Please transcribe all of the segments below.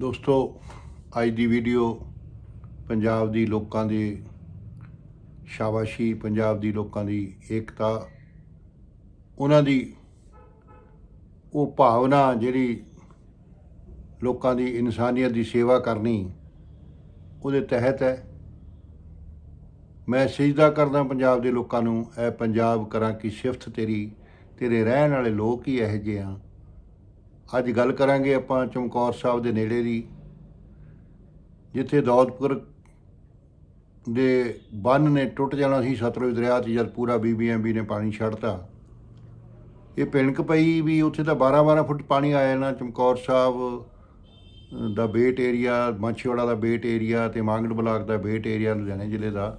ਦੋਸਤੋ, ਅੱਜ ਦੀ ਵੀਡੀਓ ਪੰਜਾਬ ਦੀ ਲੋਕਾਂ ਦੀ ਸ਼ਾਬਾਸ਼ੀ, ਪੰਜਾਬ ਦੀ ਲੋਕਾਂ ਦੀ ਏਕਤਾ, ਉਹਨਾਂ ਦੀ ਉਹ ਭਾਵਨਾ ਜਿਹੜੀ ਲੋਕਾਂ ਦੀ ਇਨਸਾਨੀਅਤ ਦੀ ਸੇਵਾ ਕਰਨੀ ਉਹਦੇ ਤਹਿਤ ਹੈ। ਮੈਂ ਸਜਦਾ ਕਰਦਾ ਪੰਜਾਬ ਦੇ ਲੋਕਾਂ ਨੂੰ ਐ ਪੰਜਾਬ ਕਰਾਂ ਕਿ ਸਿਫਤ ਤੇਰੀ, ਤੇਰੇ ਰਹਿਣ ਵਾਲੇ ਲੋਕ ਹੀ ਇਹੋ ਜਿਹੇ ਆ। ਅੱਜ ਗੱਲ ਕਰਾਂਗੇ ਆਪਾਂ ਚਮਕੌਰ ਸਾਹਿਬ ਦੇ ਨੇੜੇ ਦੀ, ਜਿੱਥੇ ਦੌਲਤਪੁਰ ਦੇ ਬੰਨ ਨੇ ਟੁੱਟ ਜਾਣਾ ਸੀ ਸਤਲੁਜ ਦਰਿਆ 'ਚ ਜਦ ਪੂਰਾ ਬੀਬੀਐਮਬੀ ਨੇ ਪਾਣੀ ਛੱਡਤਾ। ਇਹ ਪਿੰਕ ਪਈ ਵੀ ਉੱਥੇ ਤਾਂ 12-12 ਫੁੱਟ ਪਾਣੀ ਆਇਆ ਨਾ, ਚਮਕੌਰ ਸਾਹਿਬ ਦਾ ਬੇਟ ਏਰੀਆ, ਮਾਛੀਵਾੜਾ ਦਾ ਬੇਟ ਏਰੀਆ ਤੇ ਮਾਂਗੜ ਬਲਾਕ ਦਾ ਬੇਟ ਏਰੀਆ, ਲੁਧਿਆਣੇ ਜ਼ਿਲ੍ਹੇ ਦਾ।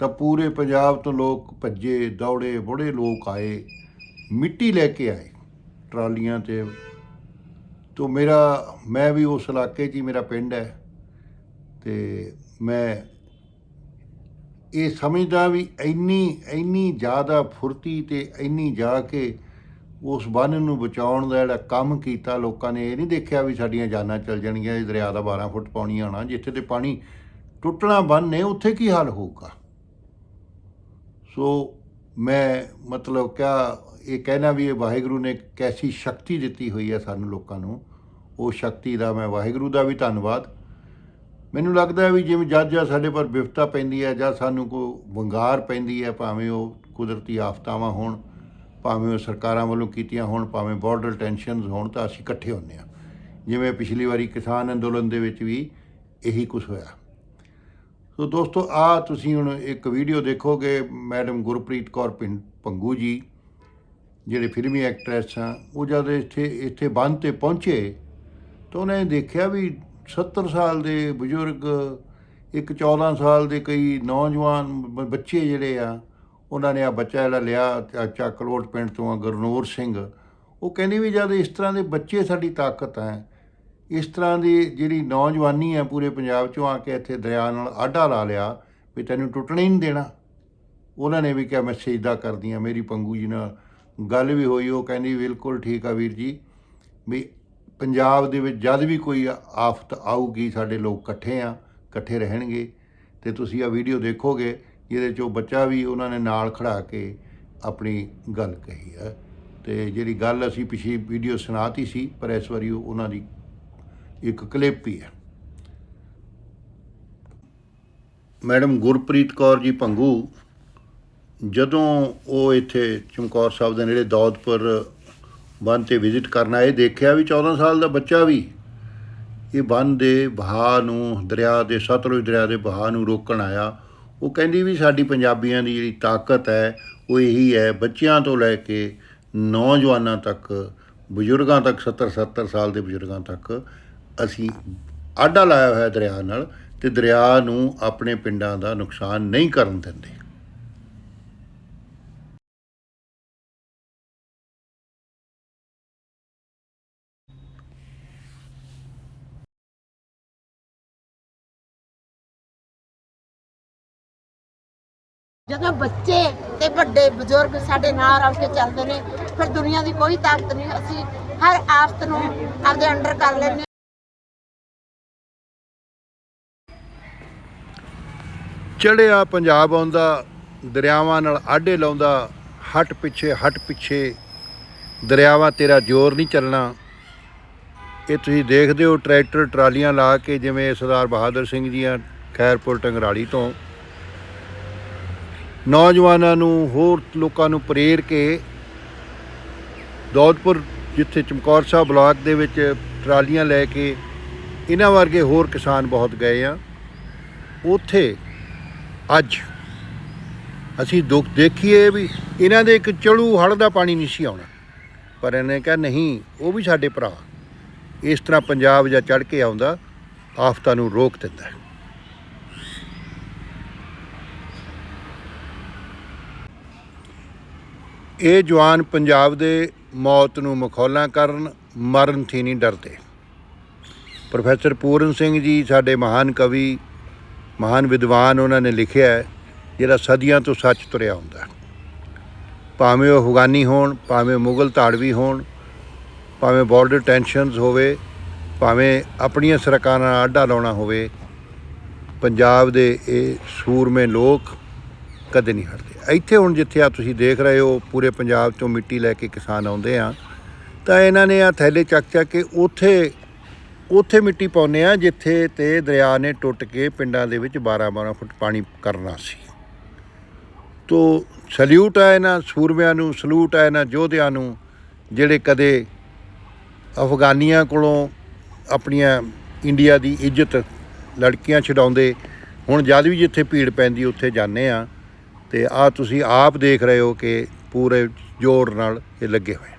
ਤਾਂ ਪੂਰੇ ਪੰਜਾਬ ਤੋਂ ਲੋਕ ਭੱਜੇ, ਦੌੜੇ, ਬੜੇ ਲੋਕ ਆਏ, ਮਿੱਟੀ ਲੈ ਕੇ ਆਏ। ਟਰਾਲੀਆਂ ਤੇ। ਤੋਂ ਮੇਰਾ, ਮੈਂ ਵੀ ਉਸ ਇਲਾਕੇ 'ਚ ਹੀ ਮੇਰਾ ਪਿੰਡ ਹੈ। ਤੇ ਮੈਂ ਇਹ ਸਮਝਦਾ ਵੀ ਇੰਨੀ ਇੰਨੀ ਜ਼ਿਆਦਾ ਫੁਰਤੀ ਤੇ ਇੰਨੀ ਜਾ ਕੇ ਉਸ ਬੰਨ ਨੂੰ ਬਚਾਉਣ ਦਾ ਜਿਹੜਾ ਕੰਮ ਕੀਤਾ, ਲੋਕਾਂ ਨੇ ਇਹ ਨਹੀਂ ਦੇਖਿਆ ਵੀ ਸਾਡੀਆਂ ਜਾਨਾਂ ਚਲ ਜਾਣਗੀਆਂ, ਇਹ ਦਰਿਆ ਦਾ 12 ਫੁੱਟ ਪਾਣੀ ਆਉਣਾ, ਜਿੱਥੇ ਤੇ ਪਾਣੀ ਟੁੱਟਣਾ ਬੰਨ ਨੇ, ਉੱਥੇ ਕੀ ਹਾਲ ਹੋਊਗਾ? ਸੋ ਮੈਂ ਮਤਲਬ ਕਿਆ ਇਹ ਕਹਿਣਾ ਵੀ ਇਹ ਵਾਹਿਗੁਰੂ ਨੇ ਕੈਸੀ ਸ਼ਕਤੀ ਦਿੱਤੀ ਹੋਈ ਹੈ ਸਾਨੂੰ ਲੋਕਾਂ ਨੂੰ। ਉਹ ਸ਼ਕਤੀ ਦਾ ਮੈਂ ਵਾਹਿਗੁਰੂ ਦਾ ਵੀ ਧੰਨਵਾਦ। ਮੈਨੂੰ ਲੱਗਦਾ ਹੈ ਵੀ ਜਿਵੇਂ ਜਦ ਆ ਸਾਡੇ ਪਰ ਵਿਫਤਾ ਪੈਂਦੀ ਹੈ, ਜਾਂ ਸਾਨੂੰ ਕੋਈ ਵੰਗਾਰ ਪੈਂਦੀ ਹੈ, ਭਾਵੇਂ ਉਹ ਕੁਦਰਤੀ ਆਫਤਾਵਾਂ ਹੋਣ, ਭਾਵੇਂ ਉਹ ਸਰਕਾਰਾਂ ਵੱਲੋਂ ਕੀਤੀਆਂ ਹੋਣ, ਭਾਵੇਂ ਬਾਰਡਰ ਟੈਨਸ਼ਨਸ ਹੋਣ, ਤਾਂ ਅਸੀਂ ਇਕੱਠੇ ਹੁੰਨੇ ਆ ਜਿਵੇਂ ਪਿਛਲੀ ਵਾਰੀ ਕਿਸਾਨ ਅੰਦੋਲਨ ਦੇ ਵਿੱਚ ਵੀ ਇਹੀ ਕੁਝ ਹੋਇਆ। ਸੋ ਦੋਸਤੋ ਆ ਤੁਸੀਂ ਹੁਣ ਇੱਕ ਵੀਡੀਓ ਦੇਖੋਗੇ, ਮੈਡਮ ਗੁਰਪ੍ਰੀਤ ਕੌਰ ਪਿੰ- ਜੀ। ਜਿਹੜੇ ਫਿਲਮੀ ਐਕਟਰੈਸ ਆ, ਉਹ ਜਦ ਇੱਥੇ ਇੱਥੇ ਬੰਦ ਤੇ ਪਹੁੰਚੇ, ਤਾਂ ਉਹਨੇ ਦੇਖਿਆ ਵੀ 70 ਸਾਲ ਦੇ ਬਜ਼ੁਰਗ, ਇੱਕ 14 ਸਾਲ ਦੇ ਕਈ ਨੌਜਵਾਨ ਬ- ਬੱਚੇ ਜਿਹੜੇ ਆ, ਉਹਨਾਂ ਨੇ ਆ ਬੱਚਾ ਜਿਹੜਾ ਲਿਆ ਚ- ਚੱਕਲੋਟ ਪਿੰਡ ਤੋਂ ਆ ਗੁਰਨੂਰ ਸਿੰਘ। ਉਹ ਕਹਿੰਦੀ ਵੀ ਜਦ ਇਸ ਤਰ੍ਹਾਂ ਦੇ ਬੱਚੇ ਸਾਡੀ ਤਾਕਤ ਹੈ, ਇਸ ਤਰ੍ਹਾਂ ਦੀ ਜਿਹੜੀ ਨੌਜਵਾਨੀ ਹੈ ਪੂਰੇ ਪੰਜਾਬ ਚੋਂ ਆ ਕੇ ਇੱਥੇ ਦਰਿਆ ਨਾਲ ਆਡਾ ਲਾ ਲਿਆ, ਵੀ ਤੈਨੂੰ ਟੁੱਟਣਾ ਹੀ ਨਹੀਂ ਦੇਣਾ। ਉਹਨਾਂ ਨੇ ਵੀ ਕਿਹਾ, ਮੈਂ ਸਜਦਾ ਕਰਦੀ ਹਾਂ, ਮੇਰੀ ਪੰਗੂ ਜੀ ਨਾਲ ਗੱਲ ਵੀ ਹੋਈ, ਉਹ ਕਹਿੰਦੀ, ਬਿਲਕੁਲ ਠੀਕ ਆ ਵੀਰ ਜੀ। ਵੀ ਪੰਜਾਬ ਦੇ ਵਿੱਚ ਜਦ ਵੀ ਕੋਈ ਆਫਤ ਆਊਗੀ, ਸਾਡੇ ਲੋਕ ਇਕੱਠੇ ਆ, ਇਕੱਠੇ ਰਹਿਣਗੇ। ਤੇ ਤੁਸੀਂ ਆ ਵੀਡੀਓ ਦੇਖੋਗੇ, ਜਿਹਦੇ ਚੋਂ ਬੱਚਾ ਵੀ ਉਹਨਾਂ ਨੇ ਨਾਲ ਖੜਾ ਕੇ ਆਪਣੀ ਗੱਲ ਕਹੀ ਹੈ ਤੇ ਜਿਹੜੀ ਗੱਲ ਅਸੀਂ ਪਿਛਲੀ ਵੀਡੀਓ ਸੁਣਾਤੀ ਸੀ, ਪਰ ਇਸ ਵਾਰੀ ਉਹਨਾਂ ਦੀ ਇੱਕ ਕਲਿੱਪ ਹੀ ਹੈ ਮੈਡਮ ਗੁਰਪ੍ਰੀਤ ਕੌਰ ਜੀ ਭੰਗੂ ਜਦੋਂ ਉਹ ਇੱਥੇ ਚਮਕੌਰ ਸਾਹਿਬ ਦੇ ਨੇੜੇ ਦੌਦਪੁਰ ਬੰਨ ਤੇ ਵਿਜ਼ਿਟ ਕਰਨ ਆਏ, ਦੇਖਿਆ ਵੀ 14 ਸਾਲ ਦਾ ਬੱਚਾ ਵੀ, ਇਹ ਬੰਨ ਦੇ ਵਹਾਅ ਨੂੰ, ਦਰਿਆ ਦੇ, ਸਤਲੁਜ ਦਰਿਆ ਦੇ ਵਹਾਅ ਨੂੰ ਰੋਕਣ ਆਇਆ। ਉਹ ਕਹਿੰਦੀ ਵੀ ਸਾਡੀ ਪੰਜਾਬੀਆਂ ਦੀ ਜਿਹੜੀ ਤਾਕਤ ਹੈ, ਉਹ ਇਹੀ ਹੈ, ਬੱਚਿਆਂ ਤੋਂ ਲੈ ਕੇ ਨੌਜਵਾਨਾਂ ਤੱਕ, ਬਜ਼ੁਰਗਾਂ ਤੱਕ 70 70 ਸਾਲ ਦੇ ਬਜ਼ੁਰਗਾਂ ਤੱਕ ਅਸੀਂ ਆਡਾ ਲਾਇਆ ਹੋਇਆ ਦਰਿਆ ਨਾਲ ਤੇ ਦਰਿਆ ਨੂੰ ਆਪਣੇ ਪਿੰਡਾਂ ਦਾ ਨੁਕਸਾਨ ਨਹੀਂ ਕਰਨ ਦਿੰਦੇ। ਜਦੋਂ ਬੱਚੇ ਤੇ ਵੱਡੇ ਬਜ਼ੁਰਗ ਸਾਡੇ ਨਾਲ ਰਲ ਕੇ ਚੱਲਦੇ ਨੇ, ਫਿਰ ਦੁਨੀਆ ਦੀ ਕੋਈ ਤਾਕਤ ਨਹੀਂ, ਅਸੀਂ ਹਰ ਆਫਤ ਨੂੰ ਆਪਦੇ ਅੰਡਰ ਕਰ ਲੈਂਦੇ ਚੜਿਆ ਪੰਜਾਬ ਆਉਂਦਾ, ਦਰਿਆਵਾਂ ਨਾਲ ਆਡੇ ਲਾਉਂਦਾ, ਹਟ ਪਿੱਛੇ ਹਟ ਪਿੱਛੇ, ਦਰਿਆਵਾਂ ਤੇਰਾ ਜ਼ੋਰ ਨਹੀਂ ਚੱਲਣਾ। ਇਹ ਤੁਸੀਂ ਦੇਖਦੇ ਹੋ, ਟਰੈਕਟਰ ਟਰਾਲੀਆਂ ਲਾ ਕੇ ਜਿਵੇਂ ਸਰਦਾਰ ਬਹਾਦਰ ਸਿੰਘ ਜੀਆਂ ਖੈਰਪੁਰ ਟੰਗਰਾਲੀ ਤੋਂ ਨੌਜਵਾਨਾਂ ਨੂੰ, ਹੋਰ ਲੋਕਾਂ ਨੂੰ ਪ੍ਰੇਰ ਕੇ ਦੌਦਪੁਰ ਜਿੱਥੇ ਚਮਕੌਰ ਸਾਹਿਬ ਬਲਾਕ ਦੇ ਵਿੱਚ ਟਰਾਲੀਆਂ ਲੈ ਕੇ ਇਹਨਾਂ ਵਰਗੇ ਹੋਰ ਕਿਸਾਨ ਬਹੁਤ ਗਏ ਆ। ਉੱਥੇ ਅੱਜ ਅਸੀਂ ਦੁੱਖ ਦੇਖੀਏ ਵੀ ਇਹਨਾਂ ਦੇ ਇੱਕ ਚਲੂ ਹੜ ਦਾ ਪਾਣੀ ਨਹੀਂ ਸੀ ਆਉਣਾ। ਪਰ ਇਹਨੇ ਕਿਹਾ, ਨਹੀਂ, ਉਹ ਵੀ ਸਾਡੇ ਭਰਾ। ਇਸ ਤਰ੍ਹਾਂ ਪੰਜਾਬ ਜਾਂ ਚੜ ਕੇ ਆਉਂਦਾ, ਆਫਤਾਂ ਨੂੰ ਰੋਕ ਦਿੰਦਾ ਇਹ ਜਵਾਨ ਪੰਜਾਬ ਦੇ ਮੌਤ ਨੂੰ ਮਖੌਲਾਂ ਕਰਨ, ਮਰਨ ਥੀ ਨਹੀਂ ਡਰਦੇ। ਪ੍ਰੋਫੈਸਰ ਪੂਰਨ ਸਿੰਘ ਜੀ ਸਾਡੇ ਮਹਾਨ ਕਵੀ, ਮਹਾਨ ਵਿਦਵਾਨ ਉਹਨਾਂ ਨੇ ਲਿਖਿਆ ਹੈ, ਜਿਹੜਾ ਸਦੀਆਂ ਤੋਂ ਸੱਚ ਤੁਰਿਆ ਹੁੰਦਾ ਭਾਵੇਂ ਉਹ ਹੁਗਾਨੀ ਹੋਣ, ਭਾਵੇਂ ਮੁਗਲ ਧਾੜਵੀ ਹੋਣ, ਭਾਵੇਂ ਬਾਰਡਰ ਟੈਨਸ਼ਨਸ ਹੋਵੇ, ਭਾਵੇਂ ਆਪਣੀਆਂ ਸਰਕਾਰਾਂ ਨਾਲ ਆਡਾ ਲਾਉਣਾ ਹੋਵੇ, ਪੰਜਾਬ ਦੇ ਇਹ ਸੂਰਮੇ ਲੋਕ ਕਦੇ ਨਹੀਂ ਹਟਦੇ। ਇੱਥੇ ਹੁਣ ਜਿੱਥੇ ਆ ਤੁਸੀਂ ਦੇਖ ਰਹੇ ਹੋ, ਪੂਰੇ ਪੰਜਾਬ ਚੋਂ ਮਿੱਟੀ ਲੈ ਕੇ ਕਿਸਾਨ ਆਉਂਦੇ ਆ, ਤਾਂ ਇਹਨਾਂ ਨੇ ਆ ਥੈਲੇ ਚੱਕ ਚੱਕ ਕੇ ਉੱਥੇ ਉੱਥੇ ਮਿੱਟੀ ਪਾਉਂਦੇ ਆ, ਜਿੱਥੇ ਤੇ ਦਰਿਆ ਨੇ ਟੁੱਟ ਕੇ ਪਿੰਡਾਂ ਦੇ ਵਿੱਚ 12 12 ਫੁੱਟ ਪਾਣੀ ਕਰਨਾ ਸੀ। ਤੋ ਸਲੂਟ ਆ ਇਹਨਾਂ ਸੂਰਮਿਆਂ ਨੂੰ, ਸਲੂਟ ਆ ਇਹਨਾਂ ਯੋਧਿਆਂ ਨੂੰ, ਜਿਹੜੇ ਕਦੇ ਅਫਗਾਨੀਆਂ ਕੋਲੋਂ ਆਪਣੀਆਂ ਇੰਡੀਆ ਦੀ ਇੱਜ਼ਤ ਲੜਕੀਆਂ ਛਡਾਉਂਦੇ, ਹੁਣ ਜਦ ਵੀ ਜਿੱਥੇ ਭੀੜ ਪੈਂਦੀ ਉੱਥੇ ਜਾਂਦੇ ਆ। ਤੇ ਆ ਤੁਸੀਂ ਆਪ ਦੇਖ ਰਹੇ ਹੋ ਕਿ ਪੂਰੇ ਜ਼ੋਰ ਨਾਲ ਇਹ ਲੱਗੇ ਹੋਏ